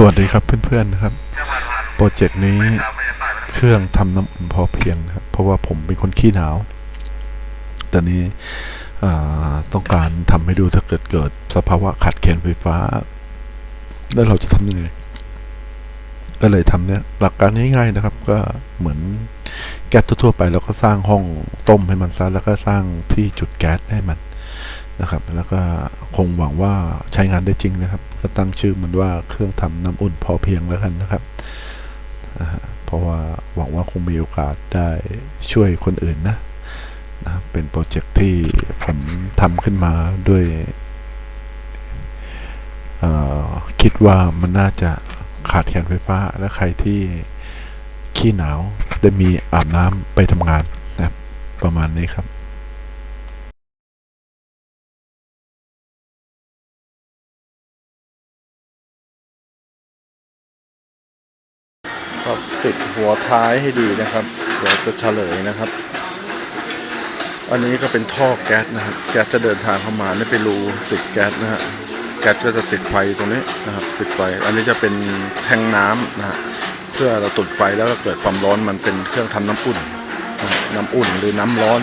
สวัสดีครับเพื่อนๆนะครับ โปรเจกต์นี้เครื่องทำน้ำอุ่นพอเพียงครับ เพราะว่าผมเป็นคนขี้หนาว แต่นี้ต้องการทำให้ดูถ้าเกิดเกิดสภาวะขาดแคลนไฟฟ้า แล้วเราจะทำยังไง ก็เลยทำเนี่ยหลักการง่ายๆนะครับ ก็เหมือนแก๊สทั่วๆไปแล้วก็สร้างห้องต้มให้มันซะแล้วก็สร้างที่จุดแก๊สให้มันนะครับ แล้วก็คงหวังว่าใช้งานได้จริงนะครับ ก็ตั้งชื่อมันว่าเครื่องทำน้ำอุ่นพอเพียงแล้วกันนะครับ เพราะว่าหวังว่าคงมีโอกาสได้ช่วยคนอื่นนะนะเป็นโปรเจกต์ที่ผมทำขึ้นมาด้วยคิดว่ามันน่าจะขาดแคลนไฟฟ้า และใครที่ขี้หนาวได้มีอาบน้ำไปทำงานนะประมาณนี้ครับ ครับติดหัวท้ายให้ดีนะครับ เดี๋ยวจะเฉลยนะครับ อันนี้ก็เป็นท่อแก๊สนะครับ แก๊สจะเดินทางเข้ามานี่เป็นรูติดแก๊สนะฮะ แก๊สก็จะติดไฟตรงนี้นะครับ ติดไฟ อันนี้จะเป็นแทงน้ำนะฮะ เพื่อเราตุดไฟแล้วก็เกิดความร้อนมันเป็นเครื่องทำน้ำอุ่นนะน้ำอุ่นหรือน้ำร้อน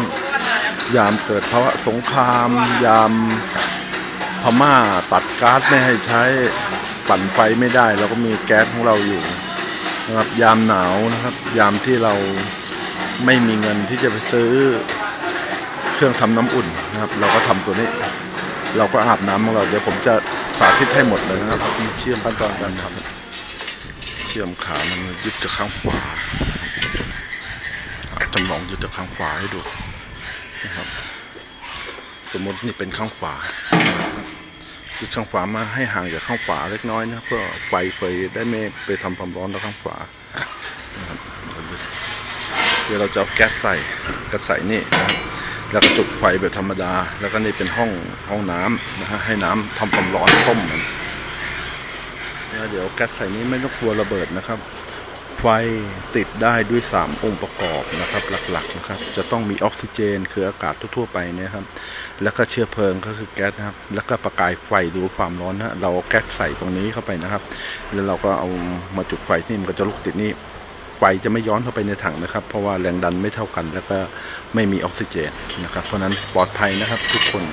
ยามเกิดภาวะสงคราม ยามพม่าตัดก๊าซไม่ให้ใช้ปั่นไฟไม่ได้ เราก็มีแก๊สของเราอยู่ นะครับยามหนาวนะครับ ยามที่เราไม่มีเงินที่จะไปซื้อเครื่องทำน้ำอุ่นนะครับ เราก็ทำตัวนี้ เราก็อาบน้ำของเราเดี๋ยวผมจะสาธิตให้หมดเลยนะครับเชื่อมขั้นตอนการทำเชื่อมขามันยึดจากข้างขวาจำลองยึดจากข้างขวาให้ดูนะครับ สมมตินี่เป็นข้างขวา จุดข้างขวามาให้ห่างจากข้างขวาเล็กน้อยนะเพื่อไฟเฟยได้ไม่ไปทำความร้อนต่อข้างขวาเดี๋ยวเราจะเอาแก๊สใส่กระใส่นี่นะแล้วก็จุดไฟแบบธรรมดา แล้วก็นี่เป็นห้องห้องน้ำนะฮะให้น้ำทำความร้อนต้มมันแล้วเดี๋ยวแก๊สใส่นี้ไม่ต้องกลัวระเบิดนะครับ ไฟติดได้ด้วย 3 องค์ประกอบนะครับ หลักๆนะครับ จะต้องมีออกซิเจน คืออากาศทั่วๆไปเนะครับ แล้วก็เชื้อเพลิงก็คือแก๊สนะครับ แล้วก็ประกายไฟหรือความร้อนนะเราเอาแก๊สใส่ตรงนี้เข้าไปนะครับ แล้วเราก็เอามาจุดไฟที่มันก็จะลุกติดนี่ไฟจะไม่ย้อนเข้าไปในถังนะครับ เพราะว่าแรงดันไม่เท่ากัน แล้วก็ไม่มีออกซิเจนนะครับ เพราะฉะนั้นปลอดภัยนะครับ ทุกคน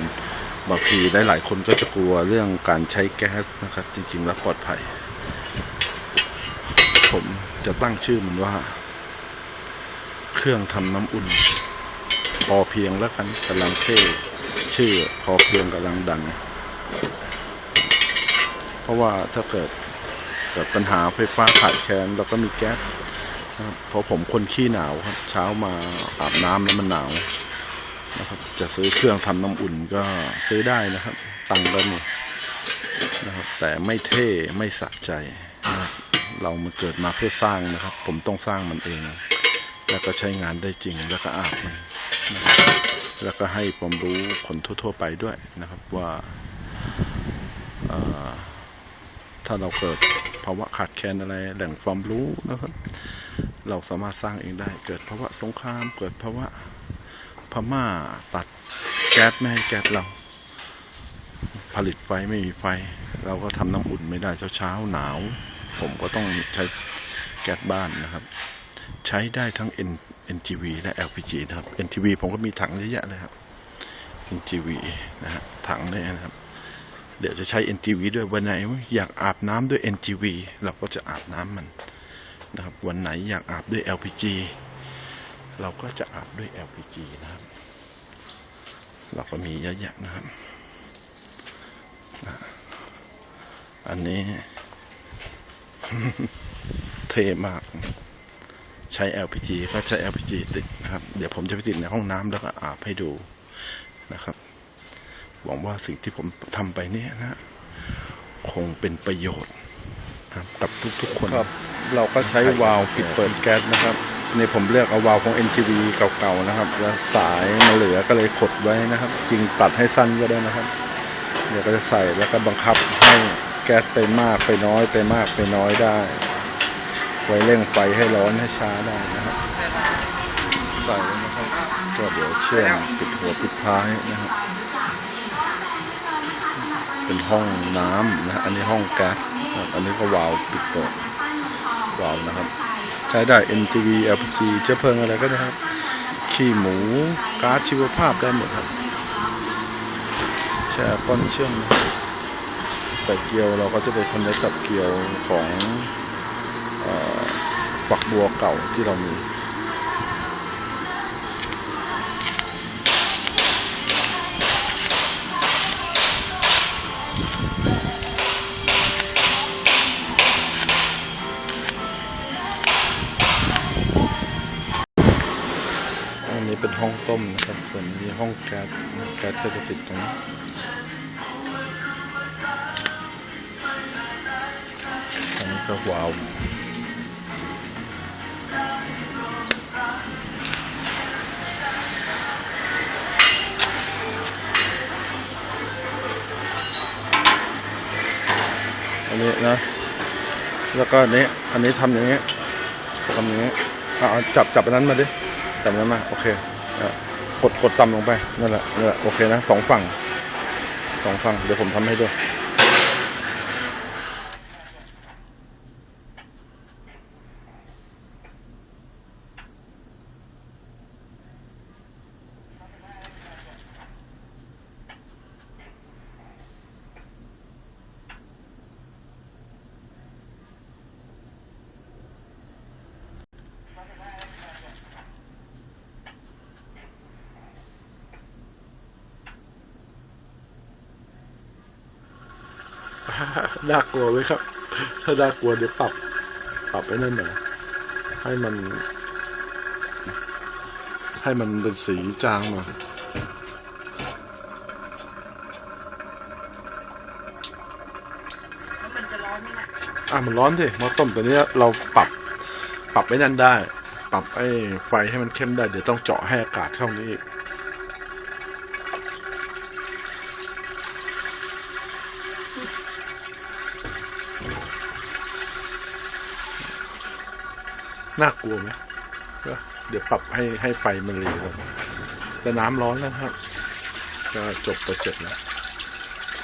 บางทีหลายๆคนก็จะกลัวเรื่องการใช้แก๊สนะครับ จริงๆแล้วปลอดภัยผม จะตั้งชื่อมันว่า เครื่องทำน้ำอุ่น พอเพียงแล้วกันกำลังเท่ชื่อพอเพียงกำลังดัง เพราะว่าถ้าเกิดเกิดปัญหาไฟฟ้าขาดแคลนเราก็มีแก๊สนะครับเพราะผมคนขี้หนาวครับ เช้ามาอาบน้ำแล้วมันหนาวนะครับ จะซื้อเครื่องทำน้ำอุ่นก็ซื้อได้นะครับ ตังค์ก็มีนะครับ แต่ไม่เท่ไม่สะใจนะครับ เรามันเกิดมาเพื่อสร้างนะครับ ผมต้องสร้างมันเอง แล้วก็ใช้งานได้จริงแล้วก็อาบมันนะครับแล้วก็ให้ความรู้คนทั่ว ๆ ไปด้วยนะครับว่าถ้าเราเกิดภาวะขาดแคลนอะไรแหล่งความรู้นะครับ เราสามารถสร้างเองได้ เกิดภาวะสงคราม เกิดภาวะพม่าตัดแก๊สไม่ให้แก๊สเรา ผลิตไฟไม่มีไฟ เราก็ทำน้ำอุ่นไม่ได้เช้าๆหนาว ผมก็ต้องใช้แก๊สบ้านนะครับ ใช้ได้ทั้ง N NGV และ LPG นะครับ NGV ผมก็มีถังเยอะแยะเลยครับ NGV นะฮะถังเนี่ยนะครับ เดี๋ยวจะใช้ NGV ด้วยวันไหนอยากอาบน้ำด้วย NGV เราก็จะอาบน้ำมันนะครับวันไหนอยากอาบด้วย LPG เราก็จะอาบด้วย LPG นะครับ เราก็มีเยอะแยะนะครับ อันนี้ เท่มาก ใช้ LPG ก็ใช้ LPG ติดนะครับ เดี๋ยวผมจะไปติดในห้องน้ำแล้วก็อาบให้ดูนะครับ หวังว่าสิ่งที่ผมทำไปเนี่ยนะ คงเป็นประโยชน์นะครับกับทุกๆคนครับ เราก็ใช้วาล์วปิดเปิดแก๊สนะครับนี่ผมเลือกเอาวาล์วของ NGV เก่าๆนะครับ แล้วสายมาเหลือก็เลยขดไว้นะครับ จริงตัดให้สั้นก็ได้นะครับ เดี๋ยวก็จะใส่แล้วก็บังคับให้ แก๊สไปมากไปน้อยไปมากไปน้อยได้ ไว้เร่งไฟให้ร้อนให้ช้าได้นะครับใส่แล้วนะครับก็เดี๋ยวเชื่อมปิดหัวปิดท้ายนะครับเป็นห้องน้ำนะอันนี้ห้องแก๊สอันนี้ก็วาล์วปิดเปิดวาล์วนะครับ ใช้ได้ NTV LPG เชื้อเพลิงอะไรก็ได้ครับ ขี้หมูก๊าซชีวภาพได้หมดครับแช่ก้อนเชื่อมใส่เกลียวเราก็จะไปคอนเนคกับเกลียวของเออฝักบัวเก่าที่เรามีอันนี้เป็นห้องต้มนะครับ ส่วนนี้ห้องแก๊สแก๊สก็จะติดตรงนี้ ก็วาวอันนี้นะ แล้วก็อันนี้ อันนี้ทำอย่างเงี้ยทำอย่างเงี้ยเอาจับจับอันนั้นมาดิจำนั้นมา โอเคอะกดกดต่ำลงไป นั่นแหละ นั่นแหละ โอเคนะสองฝั่งสองฝั่ง เดี๋ยวผมทำให้ด้วย น่ากลัวไหมครับ ถ้าน่ากลัวเดี๋ยวปรับ ปรับไอ้นั่นหน่อยให้มัน ให้มันเป็นสีจางหน่อยแล้วมันจะร้อนไหมล่ะอะมันร้อนสิหมาต้มตัวเนี้ยเราปรับ ปรับไอ้นั่นได้ ปรับไอ้ไฟให้มันเข้มได้ เดี๋ยวต้องเจาะให้อากาศเข้านี้อีก น่ากลัวไหมเดี๋ยวเดี๋ยวปรับให้ให้ไฟมันรีลงแต่น้ำร้อนแล้วครับ ก็จบโปรเจกต์แล้ว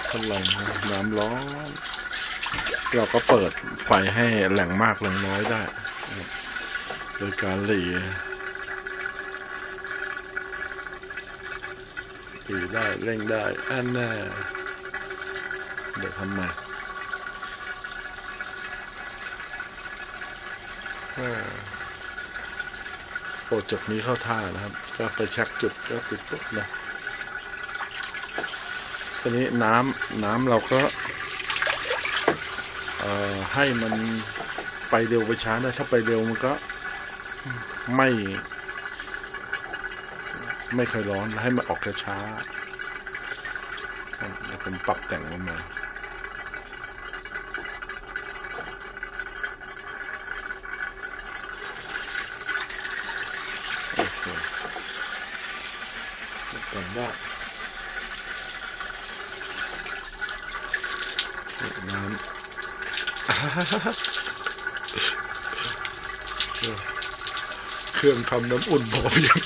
ทดลองนะน้ำร้อน เราก็เปิดไฟให้แหล่งมากแหล่งน้อยได้ โดยการหลีหลีได้เร่งได้อันแน่เดี๋ยวทำใหม่ อ่าโปรเจกต์นี้เข้าท่านะครับ ก็ไปช็คจุดก็ปิดปุ๊บนะทีนี้น้ำน้ำเราก็ให้มันไปเร็วไปช้าได้ถ้าไปเร็วมันก็ไม่ ไม่เคอยร้อนให้มันออกช้าๆอะเดี๋ยวผมปรับแต่งลงมาโอเคแต่ง ได้น้ำเครื่องทำน้ำอุ่นพอเพียง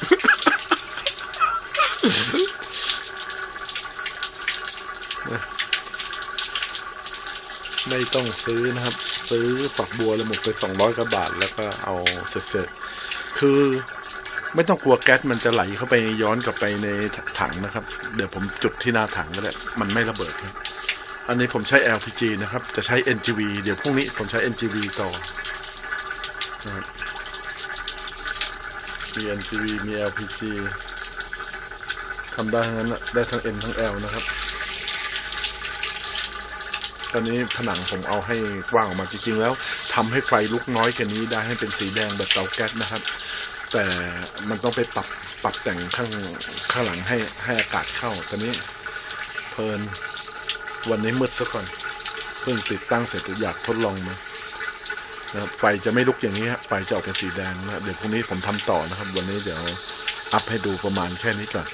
ไม่ต้องซื้อนะครับ ซื้อฝักบัวล้วหมดไปสองร้อยกว่าบาท แล้วก็เอาเสร็จๆคือ ไม่ต้องกลัวแก๊สมันจะไหลเข้าไปย้อนกลับไปในถังนะครับ เดี๋ยวผมจุดที่หน้าถังก็ได้มันไม่ระเบิดครับอันนี้ผมใช้ LPG นะครับ จะใช้ NGV เดี๋ยวพรุ่งนี้ผมใช้ NGV ต่อนะครับมี NGV มี LPG ทำได้ทั้งนั้นได้ทั้ง M ทั้ง L นะครับ ตอนนี้ผนังผมเอาให้กว้างออกมาจริงๆแล้วทำให้ไฟลุกน้อยกว่านี้ได้ให้เป็นสีแดงแบบเตาแก๊สนะครับ แต่มันต้องไปปรับปรับแต่งข้างข้างหลังให้ให้อากาศเข้าตอนนี้เพลินวันนี้มืดซะก่อนเพิ่งติดตั้งเสร็จอยากทดลองมานะครับไฟจะไม่ลุกอย่างนี้ฮะไฟจะออกเป็นสีแดงนะเดี๋ยวพรุ่งนี้ผมทำต่อนะครับ วันนี้เดี๋ยวอัพให้ดูประมาณแค่นี้ก่อน